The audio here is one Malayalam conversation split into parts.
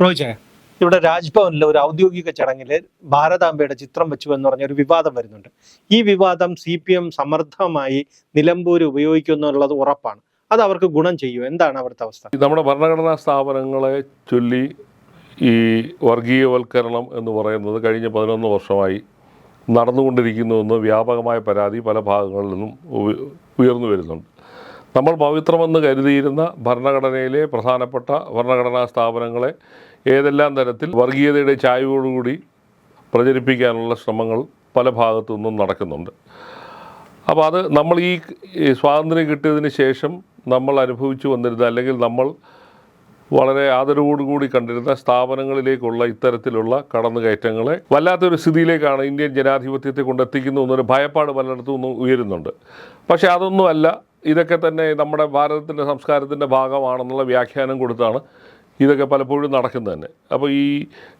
റോജെ ഇവിടെ രാജ്ഭവനിലെ ഒരു ഔദ്യോഗിക ചടങ്ങിൽ ഭാരതാംബയുടെ ചിത്രം വെച്ചു എന്ന് പറഞ്ഞ ഒരു വിവാദം വരുന്നുണ്ട്. ഈ വിവാദം സി പി എം സമർത്ഥമായി നിലമ്പൂർ ഉപയോഗിക്കുന്നു എന്നുള്ളത് ഉറപ്പാണ്. അത് അവർക്ക് ഗുണം ചെയ്യും. എന്താണ് അവിടുത്തെ അവസ്ഥ? നമ്മുടെ ഭരണഘടനാ സ്ഥാപനങ്ങളെ ചൊല്ലി ഈ വർഗീയവൽക്കരണം എന്ന് പറയുന്നത് കഴിഞ്ഞ പതിനൊന്ന് വർഷമായി നടന്നുകൊണ്ടിരിക്കുന്നുവെന്ന് വ്യാപകമായ പരാതി പല ഭാഗങ്ങളിൽ നിന്നും ഉയർന്നു വരുന്നുണ്ട്. നമ്മൾ പവിത്രമെന്ന് കരുതിയിരുന്ന ഭരണഘടനയിലെ പ്രധാനപ്പെട്ട ഭരണഘടനാ സ്ഥാപനങ്ങളെ ഏതെല്ലാം തരത്തിൽ വർഗീയതയുടെ ചായ്വോടുകൂടി പ്രചരിപ്പിക്കാനുള്ള ശ്രമങ്ങൾ പല ഭാഗത്തു നിന്നും നടക്കുന്നുണ്ട്. അപ്പോൾ അത് നമ്മൾ ഈ സ്വാതന്ത്ര്യം കിട്ടിയതിന് ശേഷം നമ്മൾ അനുഭവിച്ചു വന്നിരുന്ന അല്ലെങ്കിൽ നമ്മൾ വളരെ ആദരവോടുകൂടി കണ്ടിരുന്ന സ്ഥാപനങ്ങളിലേക്കുള്ള ഇത്തരത്തിലുള്ള കടന്നുകയറ്റങ്ങളെ വല്ലാത്തൊരു സ്ഥിതിയിലേക്കാണ് ഇന്ത്യൻ ജനാധിപത്യത്തെ കൊണ്ടെത്തിക്കുന്നു എന്നൊരു ഭയപ്പാട് പലയിടത്തു നിന്നും ഉയരുന്നുണ്ട്. പക്ഷേ അതൊന്നുമല്ല ഇതൊക്കെ തന്നെ നമ്മുടെ ഭാരതത്തിന്റെ സംസ്കാരത്തിന്റെ ഭാഗമാണെന്നുള്ള വ്യാഖ്യാനം കൊടുത്താണ് ഇതൊക്കെ പലപ്പോഴും നടക്കുന്നത് തന്നെ. അപ്പോൾ ഈ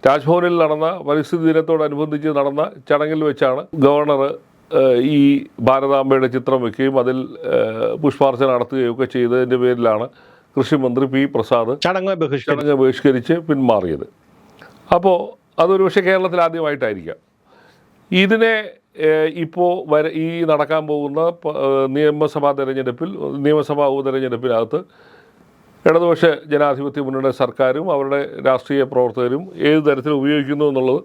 രാജ്ഭവനിൽ നടന്ന പരിസ്ഥിതി ദിനത്തോടനുബന്ധിച്ച് നടന്ന ചടങ്ങിൽ വെച്ചാണ് ഗവർണർ ഈ ഭാരതാംബയുടെ ചിത്രം വയ്ക്കുകയും അതിൽ പുഷ്പാർച്ചന നടത്തുകയും ഒക്കെ ചെയ്തതിന്റെ പേരിലാണ് കൃഷിമന്ത്രി പി പ്രസാദ് ചടങ്ങ് ചടങ്ങ് ബഹിഷ്കരിച്ച് പിന്മാറിയത്. അപ്പോൾ അതൊരു പക്ഷേ കേരളത്തിൽ ആദ്യമായിട്ടായിരിക്കാം. ഇതിനെ ഇപ്പോൾ വര ഈ നടക്കാൻ പോകുന്ന നിയമസഭാ തെരഞ്ഞെടുപ്പിൽ നിയമസഭാ ഉപതെരഞ്ഞെടുപ്പിനകത്ത് ഇടതുപക്ഷ ജനാധിപത്യ മുന്നണിയുടെ സർക്കാരും അവരുടെ രാഷ്ട്രീയ പ്രവർത്തകരും ഏത് തരത്തിൽ ഉപയോഗിക്കുന്നു എന്നുള്ളത്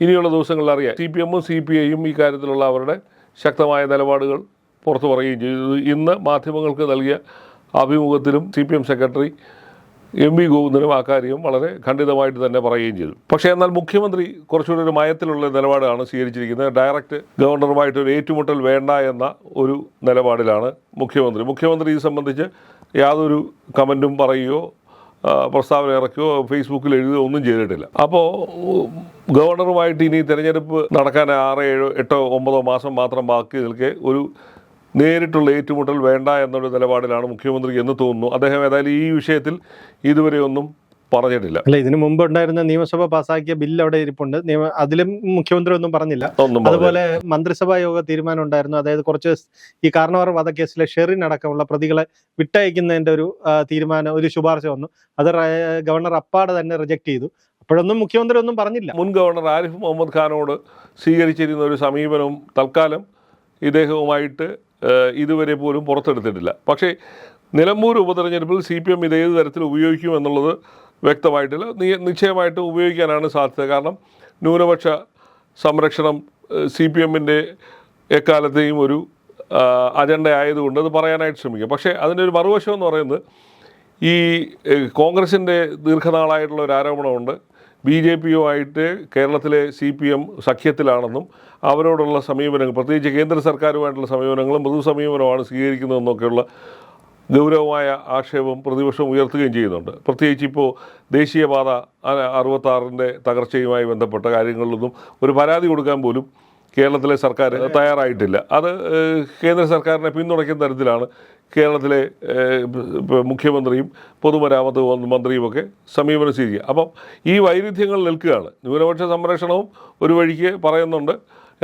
ഇനിയുള്ള ദിവസങ്ങളിൽ അറിയാം. സി പി എമ്മും സി പി ഐയും ഈ കാര്യത്തിലുള്ള അവരുടെ ശക്തമായ നിലപാടുകൾ പുറത്തു പറയുകയും ചെയ്തു. ഇന്ന് മാധ്യമങ്ങൾക്ക് നൽകിയ അഭിമുഖത്തിലും C P M secretary M V ഗോവിന്ദനും ആ കാര്യം വളരെ ഖണ്ഡിതമായിട്ട് തന്നെ പറയുകയും ചെയ്തു. പക്ഷേ എന്നാൽ മുഖ്യമന്ത്രി കുറച്ചുകൂടി ഒരു മയത്തിലുള്ള നിലപാടാണ് സ്വീകരിച്ചിരിക്കുന്നത്. ഡയറക്റ്റ് ഗവർണറുമായിട്ട് ഒരു ഏറ്റുമുട്ടൽ വേണ്ട എന്ന ഒരു നിലപാടിലാണ് മുഖ്യമന്ത്രി. മുഖ്യമന്ത്രി ഇത് സംബന്ധിച്ച് യാതൊരു കമന്റും പറയുകയോ പ്രസ്താവന ഇറക്കുകയോ ഫേസ്ബുക്കിൽ എഴുതുകയോ ഒന്നും ചെയ്തിട്ടില്ല. അപ്പോൾ ഗവർണറുമായിട്ട് ഇനി തിരഞ്ഞെടുപ്പ് നടക്കാൻ ആറ് ഏഴോ എട്ടോ ഒമ്പതോ മാസം മാത്രം ബാക്കി നിൽക്കെ ഒരു നേരിട്ടുള്ള ഏറ്റുമുട്ടൽ വേണ്ട എന്നൊരു നിലപാടിലാണ് മുഖ്യമന്ത്രി എന്ന് തോന്നുന്നു. അദ്ദേഹം ഏതായാലും ഈ വിഷയത്തിൽ ഇതുവരെ ഒന്നും പറഞ്ഞിട്ടില്ല. അല്ല ഇതിനു മുമ്പ് ഉണ്ടായിരുന്ന നിയമസഭ പാസാക്കിയ ബില്ല് അവിടെ ഇരിപ്പുണ്ട്. നിയമ അതിലും മുഖ്യമന്ത്രി ഒന്നും പറഞ്ഞില്ല. അതുപോലെ മന്ത്രിസഭാ യോഗ തീരുമാനം ഉണ്ടായിരുന്നു. അതായത് കുറച്ച് ഈ കാരണവാർ വധക്കേസിലെ ഷെറിൻ അടക്കമുള്ള പ്രതികളെ വിട്ടയക്കുന്നതിന്റെ ഒരു തീരുമാനം ഒരു ശുപാർശ വന്നു. അത് ഗവർണർ അപ്പാടെ തന്നെ റിജക്ട് ചെയ്തു. അപ്പോഴൊന്നും മുഖ്യമന്ത്രി ഒന്നും പറഞ്ഞില്ല. മുൻ ഗവർണർ ആരിഫ് മുഹമ്മദ് ഖാനോട് സ്വീകരിച്ചിരുന്ന ഒരു സമീപനവും തൽക്കാലം ഇദ്ദേഹവുമായിട്ട് ഇതുവരെ പോലും പുറത്തെടുത്തിട്ടില്ല. പക്ഷേ നിലമ്പൂർ ഉപതെരഞ്ഞെടുപ്പിൽ സി പി എം ഇത് ഏത് തരത്തിൽ ഉപയോഗിക്കും എന്നുള്ളത് വ്യക്തമായിട്ടില്ല. നിശ്ചയമായിട്ട് ഉപയോഗിക്കാനാണ് സാധ്യത. കാരണം ന്യൂനപക്ഷ സംരക്ഷണം സി പി എമ്മിന്റെ എക്കാലത്തെയും ഒരു അജണ്ട ആയതുകൊണ്ട് അത് പറയാനായിട്ട് ശ്രമിക്കും. പക്ഷേ അതിന്റെ ഒരു മറുവശം എന്ന് പറയുന്നത് ഈ കോൺഗ്രസിന്റെ ദീർഘനാളായിട്ടുള്ള ഒരു ആരോപണമുണ്ട്. ബി ജെ പിയുമായിട്ട് കേരളത്തിലെ സി പി എം സഖ്യത്തിലാണെന്നും അവരോടുള്ള സമീപനങ്ങൾ പ്രത്യേകിച്ച് കേന്ദ്ര സർക്കാരുമായിട്ടുള്ള സമീപനങ്ങളും മൃദു സമീപനമാണ് സ്വീകരിക്കുന്നതെന്നൊക്കെയുള്ള ഗൗരവമായ ആക്ഷേപം പ്രതിപക്ഷം ഉയർത്തുകയും ചെയ്യുന്നുണ്ട്. പ്രത്യേകിച്ച് ഇപ്പോൾ ദേശീയപാത അറുപത്താറിന്റെ തകർച്ചയുമായി ബന്ധപ്പെട്ട കാര്യങ്ങളിലൊന്നും ഒരു പരാതി കൊടുക്കാൻ പോലും കേരളത്തിലെ സർക്കാർ തയ്യാറായിട്ടില്ല. അത് കേന്ദ്ര സർക്കാരിനെ പിന്തുണയ്ക്കുന്ന തരത്തിലാണ് കേരളത്തിലെ മുഖ്യമന്ത്രിയും പൊതുമരാമത്ത് മന്ത്രിയുമൊക്കെ സമീപനം സ്വീകരിക്കുക അപ്പം ഈ വൈരുദ്ധ്യങ്ങൾ നിൽക്കുകയാണ്. ന്യൂനപക്ഷ സംരക്ഷണവും ഒരു വഴിക്ക് പറയുന്നുണ്ട്.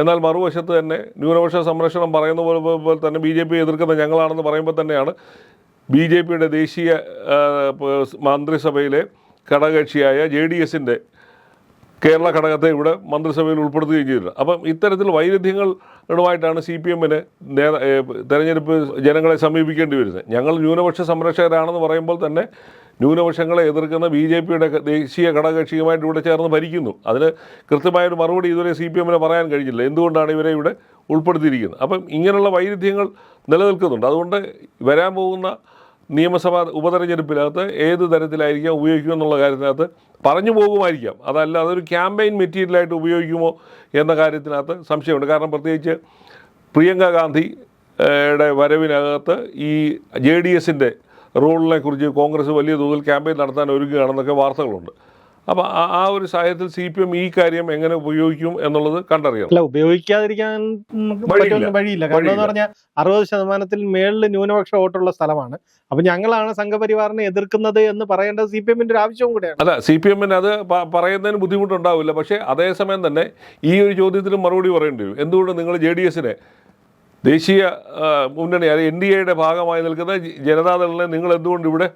എന്നാൽ മറുവശത്ത് തന്നെ ന്യൂനപക്ഷ സംരക്ഷണം പറയുന്ന പോലെ തന്നെ ബി ജെ പി എതിർക്കുന്ന ഞങ്ങളാണെന്ന് പറയുമ്പോൾ തന്നെയാണ് ബി ജെ പിയുടെ ദേശീയ മന്ത്രിസഭയിലെ ഘടകകക്ഷിയായ ജെ ഡി എസിന്റെ കേരള ഘടകത്തെ ഇവിടെ മന്ത്രിസഭയിൽ ഉൾപ്പെടുത്തുകയും ചെയ്തിട്ടുണ്ട് അപ്പം ഇത്തരത്തിൽ വൈരുദ്ധ്യങ്ങളുമായിട്ടാണ് സി പി എമ്മിന് തെരഞ്ഞെടുപ്പ് ജനങ്ങളെ സമീപിക്കേണ്ടി വരുന്നത്. ഞങ്ങൾ ന്യൂനപക്ഷ സംരക്ഷകരാണെന്ന് പറയുമ്പോൾ തന്നെ ന്യൂനപക്ഷങ്ങളെ എതിർക്കുന്ന ബി ജെ പിയുടെ ദേശീയ ഘടകകക്ഷിയുമായിട്ട് ഇവിടെ ചേർന്ന് ഭരിക്കുന്നു. അതിന് കൃത്യമായൊരു മറുപടി ഇതുവരെ സി പി എമ്മിന് പറയാൻ കഴിഞ്ഞില്ല. എന്തുകൊണ്ടാണ് ഇവരെ ഇവിടെ ഉൾപ്പെടുത്തിയിരിക്കുന്നത്? അപ്പം ഇങ്ങനെയുള്ള വൈരുദ്ധ്യങ്ങൾ നിലനിൽക്കുന്നുണ്ട്. അതുകൊണ്ട് വരാൻ പോകുന്ന നിയമസഭാ ഉപതെരഞ്ഞെടുപ്പിനകത്ത് ഏത് തരത്തിലായിരിക്കാം ഉപയോഗിക്കുക എന്നുള്ള കാര്യത്തിനകത്ത് പറഞ്ഞു പോകുമായിരിക്കാം. അതല്ല അതൊരു ക്യാമ്പയിൻ മെറ്റീരിയലായിട്ട് ഉപയോഗിക്കുമോ എന്ന കാര്യത്തിനകത്ത് സംശയമുണ്ട്. കാരണം പ്രത്യേകിച്ച് പ്രിയങ്ക ഗാന്ധി യുടെ വരവിനകത്ത് ഈ ജെ ഡി എസിന്റെ റോളിനെക്കുറിച്ച് കോൺഗ്രസ് വലിയ തോതിൽ ക്യാമ്പയിൻ നടത്താൻ ഒരുങ്ങുകയാണെന്നൊക്കെ വാർത്തകളുണ്ട്. അപ്പോൾ ആ ഒരു സാഹചര്യത്തിൽ സി പി എം ഈ കാര്യം എങ്ങനെ ഉപയോഗിക്കും എന്നുള്ളത് കണ്ടറിയാം അല്ല ഉപയോഗിക്കാതിരിക്കാൻ വഴിയില്ല. കാരണം എന്ന് പറഞ്ഞാൽ അറുപത് ശതമാനത്തിൽ മേളിൽ ന്യൂനപക്ഷ വോട്ടുള്ള സ്ഥലമാണ്. അപ്പൊ ഞങ്ങളാണ് സംഘപരിവാറിനെ എതിർക്കുന്നത് എന്ന് പറയേണ്ടത് സി പി എമ്മിന്റെ ഒരു ആവശ്യവും കൂടെയാണ്. അല്ല സി പി എമ്മിന് അത് പറയുന്നതിന് ബുദ്ധിമുട്ടുണ്ടാവില്ല. പക്ഷേ അതേസമയം തന്നെ ഈ ഒരു ചോദ്യത്തിന് മറുപടി പറയേണ്ടി വരും. എന്തുകൊണ്ട് നിങ്ങൾ ജെ ഡി എസിനെ ദേശീയ മുന്നണി അതായത് എൻ ഡി എയുടെ ഭാഗമായി നിൽക്കുന്ന ജനതാദളിനെ നിങ്ങൾ എന്തുകൊണ്ട് ഇവിടെ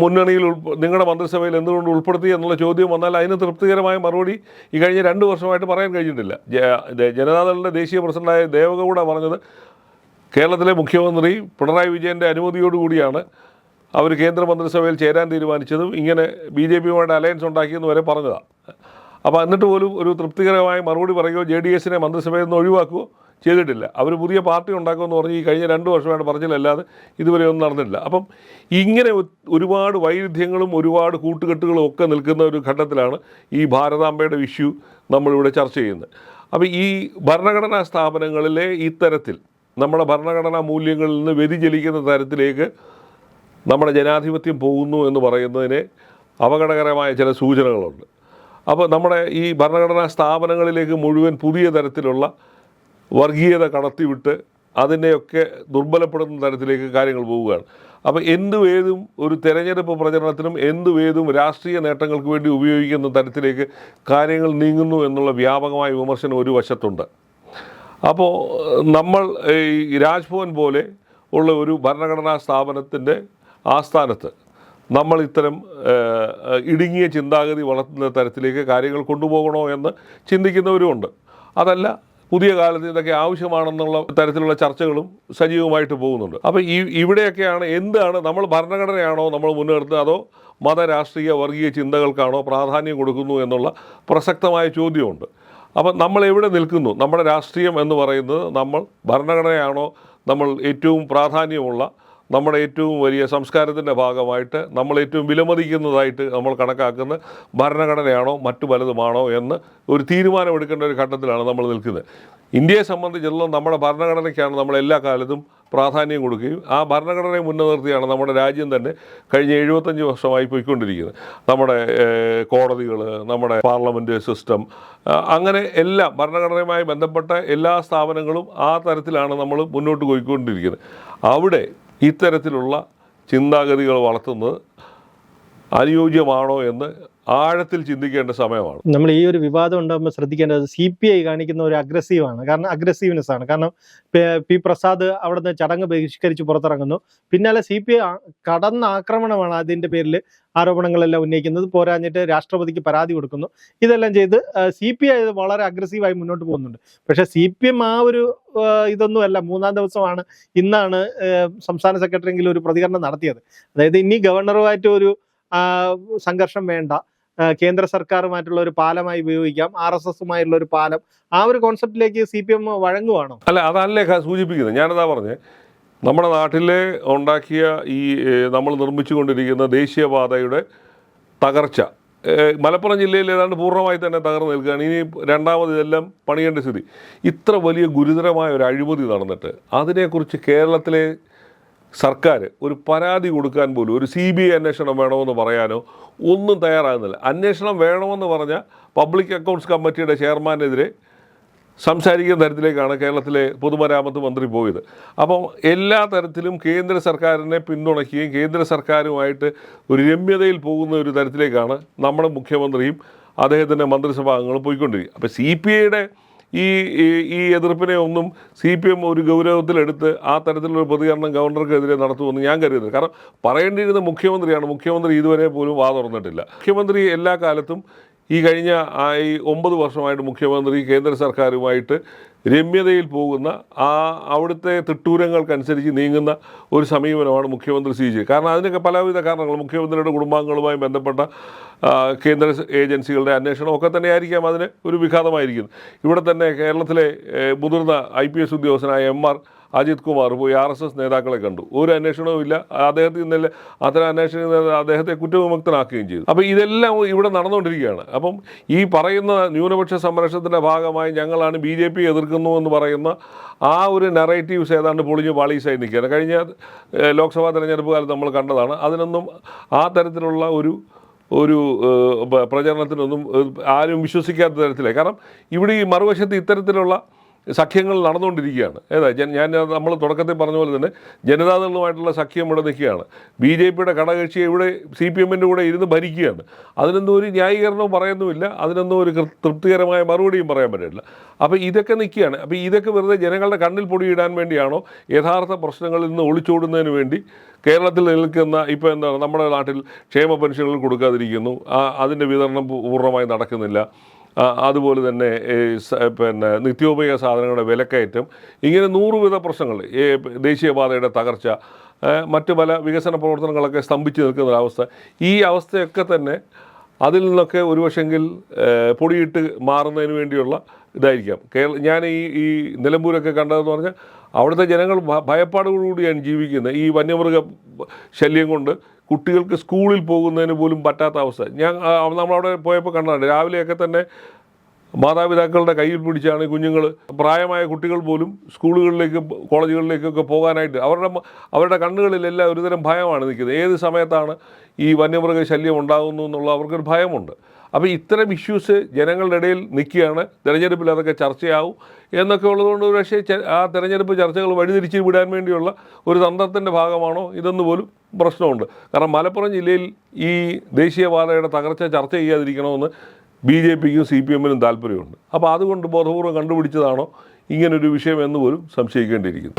മുന്നണിയിൽ നിങ്ങളുടെ മന്ത്രിസഭയിൽ എന്തുകൊണ്ട് ഉൾപ്പെടുത്തി എന്നുള്ള ചോദ്യം വന്നാൽ അതിന് തൃപ്തികരമായ മറുപടി ഈ കഴിഞ്ഞ രണ്ട് വർഷമായിട്ട് പറയാൻ കഴിഞ്ഞിട്ടില്ല. ജനതാദളിന്റെ ദേശീയ പ്രസിഡന്റായ ദേവഗൗഡ പറഞ്ഞത് കേരളത്തിലെ മുഖ്യമന്ത്രി പിണറായി വിജയന്റെ അനുമതിയോടുകൂടിയാണ് അവർ കേന്ദ്രമന്ത്രിസഭയിൽ ചേരാൻ തീരുമാനിച്ചതും ഇങ്ങനെ ബി ജെ പിയുമായിട്ട് അലയൻസ് ഉണ്ടാക്കിയെന്ന് വരെ പറഞ്ഞതാണ് അപ്പോൾ എന്നിട്ട് പോലും ഒരു തൃപ്തികരമായ മറുപടി പറയുകയോ ജെ ഡി എസിനെ മന്ത്രിസഭയിൽ നിന്ന് ഒഴിവാക്കുകയോ ചെയ്തിട്ടില്ല. അവർ പുതിയ പാർട്ടി ഉണ്ടാക്കുമെന്ന് പറഞ്ഞ് ഈ കഴിഞ്ഞ രണ്ട് വർഷമായിട്ട് പറഞ്ഞില്ലല്ലാതെ ഇതുവരെ ഒന്നും നടന്നിട്ടില്ല അപ്പം ഇങ്ങനെ ഒരുപാട് വൈരുദ്ധ്യങ്ങളും ഒരുപാട് കൂട്ടുകെട്ടുകളും ഒക്കെ നിൽക്കുന്ന ഒരു ഘട്ടത്തിലാണ് ഈ ഭാരതാംബയുടെ ഇഷ്യൂ നമ്മളിവിടെ ചർച്ച ചെയ്യുന്നത്. അപ്പോൾ ഈ ഭരണഘടനാ സ്ഥാപനങ്ങളിലെ ഇത്തരത്തിൽ നമ്മുടെ ഭരണഘടനാ മൂല്യങ്ങളിൽ നിന്ന് വ്യതിചലിക്കുന്ന തരത്തിലേക്ക് നമ്മുടെ ജനാധിപത്യം പോകുന്നു എന്ന് പറയുന്നതിന് അപകടകരമായ ചില സൂചനകളുണ്ട്. അപ്പോൾ നമ്മുടെ ഈ ഭരണഘടനാ സ്ഥാപനങ്ങളിലേക്ക് മുഴുവൻ പുതിയ തരത്തിലുള്ള വർഗീയത കടത്തിവിട്ട് അതിനെയൊക്കെ ദുർബലപ്പെടുന്ന തരത്തിലേക്ക് കാര്യങ്ങൾ പോവുകയാണ്. അപ്പോൾ എന്തും ഒരു തെരഞ്ഞെടുപ്പ് പ്രചരണത്തിനും എന്തും രാഷ്ട്രീയ നേട്ടങ്ങൾക്ക് വേണ്ടി ഉപയോഗിക്കുന്ന തരത്തിലേക്ക് കാര്യങ്ങൾ നീങ്ങുന്നു എന്നുള്ള വ്യാപകമായ വിമർശനം ഒരു വശത്തുണ്ട്. അപ്പോൾ നമ്മൾ ഈ രാജ്ഭവൻ പോലെ ഉള്ള ഒരു ഭരണഘടനാ സ്ഥാപനത്തിന്റെ ആസ്ഥാനത്ത് നമ്മൾ ഇത്തരം ഇടുങ്ങിയ ചിന്താഗതി വളർത്തുന്ന തരത്തിലേക്ക് കാര്യങ്ങൾ കൊണ്ടുപോകണോ എന്ന് ചിന്തിക്കുന്നവരുമുണ്ട് അതല്ല പുതിയ കാലത്ത് ഇതൊക്കെ ആവശ്യമാണെന്നുള്ള തരത്തിലുള്ള ചർച്ചകളും സജീവമായിട്ട് പോകുന്നുണ്ട്. അപ്പോൾ ഈ ഇവിടെയൊക്കെയാണ് എന്താണ് നമ്മൾ ഭരണഘടനയാണോ നമ്മൾ മുൻനിർത്തുന്നത് അതോ മത രാഷ്ട്രീയ വർഗീയ ചിന്തകൾക്കാണോ പ്രാധാന്യം കൊടുക്കുന്നു എന്നുള്ള പ്രസക്തമായ ചോദ്യമുണ്ട്. അപ്പം നമ്മൾ എവിടെ നിൽക്കുന്നു? നമ്മുടെ രാഷ്ട്രീയം എന്ന് പറയുന്നത് നമ്മൾ ഭരണഘടനയാണോ നമ്മൾ ഏറ്റവും പ്രാധാന്യമുള്ള നമ്മുടെ ഏറ്റവും വലിയ സംസ്കാരത്തിന്റെ ഭാഗമായിട്ട് നമ്മൾ ഏറ്റവും വിലമതിക്കുന്നതായിട്ട് നമ്മൾ കണക്കാക്കുന്ന ഭരണഘടനയാണോ മറ്റു പലതുമാണോ എന്ന് ഒരു തീരുമാനമെടുക്കേണ്ട ഒരു ഘട്ടത്തിലാണ് നമ്മൾ നിൽക്കുന്നത്. ഇന്ത്യയെ സംബന്ധിച്ചിടത്തോളം നമ്മുടെ ഭരണഘടനയ്ക്കാണ് നമ്മൾ എല്ലാ കാലത്തും പ്രാധാന്യം കൊടുക്കുകയും ആ ഭരണഘടനയെ മുൻനിർത്തിയാണ് നമ്മുടെ രാജ്യം തന്നെ കഴിഞ്ഞ എഴുപത്തഞ്ച് വർഷമായി പോയിക്കൊണ്ടിരിക്കുന്നത്. നമ്മുടെ കോടതികൾ നമ്മുടെ പാർലമെന്റ് സിസ്റ്റം അങ്ങനെ എല്ലാ ഭരണഘടനയുമായി ബന്ധപ്പെട്ട എല്ലാ സ്ഥാപനങ്ങളും ആ തരത്തിലാണ് നമ്മൾ മുന്നോട്ട് പോയിക്കൊണ്ടിരിക്കുന്നത്. അവിടെ ഇത്തരത്തിലുള്ള ചിന്താഗതികൾ വളർത്തുന്നത് അനുയോജ്യമാണോ എന്ന് ആഴത്തിൽ ചിന്തിക്കേണ്ട സമയമാണ്. നമ്മൾ ഈ ഒരു വിവാദം ഉണ്ടാകുമ്പോൾ ശ്രദ്ധിക്കേണ്ടത് സി പി ഐ കാണിക്കുന്ന ഒരു അഗ്രസീവാണ് കാരണം അഗ്രസീവ്നെസ് ആണ്. കാരണം പി- പ്രസാദ് അവിടുന്ന് ചടങ്ങ് ബഹിഷ്കരിച്ച് പുറത്തിറങ്ങുന്നു. പിന്നാലെ സി പി ഐ കടന്ന ആക്രമണമാണ് അതിന്റെ പേരിൽ ആരോപണങ്ങളെല്ലാം ഉന്നയിക്കുന്നത്. പോരാഞ്ഞിട്ട് രാഷ്ട്രപതിക്ക് പരാതി കൊടുക്കുന്നു. ഇതെല്ലാം ചെയ്ത് സി പി ഐ വളരെ അഗ്രസീവായി മുന്നോട്ട് പോകുന്നുണ്ട്. പക്ഷേ സി പി എം ആ ഒരു ഇതൊന്നുമല്ല മൂന്നാം ദിവസമാണ് ഇന്നാണ് സംസ്ഥാന സെക്രട്ടറിയെങ്കിലും ഒരു പ്രതികരണം നടത്തിയത്. അതായത് ഇനി ഗവർണറുമായിട്ട് ഒരു സംഘർഷം വേണ്ട. കേന്ദ്ര സർക്കാരുമായിട്ടുള്ള ഒരു പാലമായി ഉപയോഗിക്കാം ആർ എസ് എസുമായുള്ള ഒരു പാലം. ആ ഒരു കോൺസെപ്റ്റിലേക്ക് സി പി എം വഴങ്ങുവാണോ? അല്ല അതല്ലേ സൂചിപ്പിക്കുന്നത്. ഞാനതാ പറഞ്ഞേ. നമ്മുടെ നാട്ടിലെ ഉണ്ടാക്കിയ ഈ നമ്മൾ നിർമ്മിച്ചുകൊണ്ടിരിക്കുന്ന ദേശീയപാതയുടെ തകർച്ച. മലപ്പുറം ജില്ലയിൽ ഏതാണ്ട് പൂർണമായി തന്നെ തകർന്നു നിൽക്കുകയാണ്. ഇനി രണ്ടാമത് ഇതെല്ലാം പണിയേണ്ട സ്ഥിതി. ഇത്ര വലിയ ഗുരുതരമായ ഒരു അഴിമതി നടന്നിട്ട് അതിനെക്കുറിച്ച് കേരളത്തിലെ സർക്കാർ ഒരു പരാതി കൊടുക്കാൻ പോലും ഒരു സി ബി ഐ അന്വേഷണം വേണമെന്ന് പറയാനോ ഒന്നും തയ്യാറാകുന്നില്ല. അന്വേഷണം വേണമെന്ന് പറഞ്ഞാൽ പബ്ലിക് അക്കൗണ്ട്സ് കമ്മിറ്റിയുടെ ചെയർമാനെതിരെ സംസാരിക്കുന്ന തരത്തിലേക്കാണ് കേരളത്തിലെ പൊതുമരാമത്ത് മന്ത്രി പോയത്. അപ്പോൾ എല്ലാ തരത്തിലും കേന്ദ്ര സർക്കാരിനെ പിന്തുണയ്ക്കുകയും കേന്ദ്ര സർക്കാരുമായിട്ട് ഒരു രമ്യതയിൽ പോകുന്ന ഒരു തരത്തിലേക്കാണ് നമ്മുടെ മുഖ്യമന്ത്രിയും അദ്ദേഹത്തിന്റെ മന്ത്രിസഭാ അംഗങ്ങളും പോയിക്കൊണ്ടിരിക്കുക. അപ്പോൾ സി പി ഐയുടെ ഈ ഈ- എതിർപ്പിനെ ഒന്നും സി പി എം ഒരു ഗൗരവത്തിലെടുത്ത് ആ തരത്തിലുള്ള പ്രതികരണം ഗവർണർക്കെതിരെ നടത്തുമെന്ന് ഞാൻ കരുതുന്നത് കാരണം പറയേണ്ടിയിരുന്ന മുഖ്യമന്ത്രിയാണ്. മുഖ്യമന്ത്രി ഇതുവരെ പോലും വാ തുറന്നിട്ടില്ല മുഖ്യമന്ത്രി എല്ലാ കാലത്തും ഈ കഴിഞ്ഞ ഈ ഒമ്പത് വർഷമായിട്ട് മുഖ്യമന്ത്രി കേന്ദ്ര സർക്കാരുമായിട്ട് രമ്യതയിൽ പോകുന്ന ആ അവിടുത്തെ തിട്ടൂരങ്ങൾക്കനുസരിച്ച് നീങ്ങുന്ന ഒരു സമീപനമാണ് മുഖ്യമന്ത്രി സ്വീകരിച്ചത് കാരണം അതിനൊക്കെ പലവിധ കാരണങ്ങൾ മുഖ്യമന്ത്രിയുടെ കുടുംബാംഗങ്ങളുമായി ബന്ധപ്പെട്ട കേന്ദ്ര ഏജൻസികളുടെ അന്വേഷണം ഒക്കെ തന്നെ ആയിരിക്കാം അതിന് ഒരു വിഘാതമായിരിക്കുന്നത്. ഇവിടെ തന്നെ കേരളത്തിലെ മുതിർന്ന ഐ ഉദ്യോഗസ്ഥനായ എം ആർ അജിത് കുമാർ പോയി ആർ എസ് എസ് നേതാക്കളെ കണ്ടു. ഒരു അന്വേഷണവും ഇല്ല. അദ്ദേഹത്തിൽ നിന്നല്ല അത്തരം അന്വേഷണം അദ്ദേഹത്തെ കുറ്റവിമുക്തനാക്കുകയും ചെയ്തു. അപ്പോൾ ഇതെല്ലാം ഇവിടെ നടന്നുകൊണ്ടിരിക്കുകയാണ്. അപ്പം ഈ പറയുന്ന ന്യൂനപക്ഷ സംരക്ഷണത്തിന്റെ ഭാഗമായി ഞങ്ങളാണ് ബി ജെ പി എതിർക്കുന്നു എന്ന് പറയുന്ന ആ ഒരു നെറേറ്റീവ്സ് ഏതാണ്ട് പൊളിഞ്ഞ് പാളീസായി നിൽക്കുകയാണ്. കഴിഞ്ഞ ലോക്സഭാ തെരഞ്ഞെടുപ്പ് കാലത്ത് നമ്മൾ കണ്ടതാണ്. അതിനൊന്നും ആ തരത്തിലുള്ള ഒരു ഒരു പ്രചരണത്തിനൊന്നും ആരും വിശ്വസിക്കാത്ത തരത്തിലേ കാരണം ഇവിടെ ഈ മറുവശത്ത് ഇത്തരത്തിലുള്ള സഖ്യങ്ങൾ നടന്നുകൊണ്ടിരിക്കുകയാണ്. ഏതാ? ഞാൻ നമ്മൾ തുടക്കത്തിൽ പറഞ്ഞ പോലെ തന്നെ ജനതാദളുമായിട്ടുള്ള സഖ്യം ഇവിടെ നിൽക്കുകയാണ്. ബി ജെ പിയുടെ ഘടകകക്ഷി ഇവിടെ സി പി എമ്മിന്റെ കൂടെ ഇരുന്ന് ഭരിക്കുകയാണ്. അതിനൊന്നും ഒരു ന്യായീകരണവും പറയുന്നുമില്ല. അതിനൊന്നും ഒരു തൃപ്തികരമായ മറുപടിയും പറയാൻ പറ്റില്ല. അപ്പോൾ ഇതൊക്കെ നിൽക്കുകയാണ്. അപ്പോൾ ഇതൊക്കെ വെറുതെ ജനങ്ങളുടെ കണ്ണിൽ പൊടിയിടാൻ വേണ്ടിയാണോ യഥാർത്ഥ പ്രശ്നങ്ങളിൽ നിന്ന് ഒളിച്ചോടുന്നതിന് വേണ്ടി കേരളത്തിൽ നിൽക്കുന്ന ഇപ്പോൾ എന്താണ് നമ്മുടെ നാട്ടിൽ ക്ഷേമ പെൻഷനുകൾ കൊടുക്കാതിരിക്കുന്നു. അതിന്റെ വിതരണം പൂർണമായി നടക്കുന്നില്ല. അതുപോലെ തന്നെ പിന്നെ നിത്യോപയോഗ സാധനങ്ങളുടെ വിലക്കയറ്റം ഇങ്ങനെ നൂറുവിധ പ്രശ്നങ്ങൾ ഈ ദേശീയപാതയുടെ തകർച്ച മറ്റു പല വികസന പ്രവർത്തനങ്ങളൊക്കെ സ്തംഭിച്ച് നിൽക്കുന്ന ഒരവസ്ഥ ഈ അവസ്ഥയൊക്കെ തന്നെ അതിൽ നിന്നൊക്കെ ഒരുപക്ഷെങ്കിൽ പൊടിയിട്ട് മാറുന്നതിന് വേണ്ടിയുള്ള ഇതായിരിക്കാം. കേരള ഞാൻ ഈ ഈ നിലമ്പൂരൊക്കെ കണ്ടതെന്ന് പറഞ്ഞാൽ അവിടുത്തെ ജനങ്ങൾ ഭയപ്പാടോടുകൂടിയാണ് ജീവിക്കുന്നത്. ഈ വന്യമൃഗ ശല്യം കൊണ്ട് കുട്ടികൾക്ക് സ്കൂളിൽ പോകുന്നതിന് പോലും പറ്റാത്ത അവസ്ഥ. ഞാൻ നമ്മളവിടെ പോയപ്പോൾ കണ്ടതാണ് രാവിലെയൊക്കെ തന്നെ മാതാപിതാക്കളുടെ കയ്യിൽ പിടിച്ചാണ് കുഞ്ഞുങ്ങൾ പ്രായമായ കുട്ടികൾ പോലും സ്കൂളുകളിലേക്ക് കോളേജുകളിലേക്കൊക്കെ പോകാനായിട്ട് അവരുടെ അവരുടെ കണ്ണുകളിലെല്ലാം ഒരുതരം ഭയമാണ് നിൽക്കുന്നത്. ഏത് സമയത്താണ് ഈ വന്യമൃഗ ശല്യം ഉണ്ടാകുന്നു എന്നുള്ള അവർക്കൊരു ഭയമുണ്ട്. അപ്പോൾ ഇത്തരം ഇഷ്യൂസ് ജനങ്ങളുടെ ഇടയിൽ നിൽക്കുകയാണ്. തിരഞ്ഞെടുപ്പിൽ അതൊക്കെ ചർച്ചയാവും എന്നൊക്കെ ഉള്ളതുകൊണ്ട് പക്ഷേ ആ തിരഞ്ഞെടുപ്പ് ചർച്ചകൾ വഴിതിരിച്ച് വിടാൻ വേണ്ടിയുള്ള ഒരു തന്ത്രത്തിന്റെ ഭാഗമാണോ? ഇതെന്ന് പോലും പ്രശ്നമുണ്ട്. കാരണം മലപ്പുറം ജില്ലയിൽ ഈ ദേശീയപാതയുടെ തകർച്ച ചർച്ച ചെയ്യാതിരിക്കണമെന്ന് ബി ജെ പിക്കും സി പി എമ്മിനും താല്പര്യമുണ്ട്. അപ്പോൾ അതുകൊണ്ട് ബോധപൂർവം കണ്ടുപിടിച്ചതാണോ ഇങ്ങനൊരു വിഷയം എന്ന് പോലും സംശയിക്കേണ്ടിയിരിക്കുന്നു.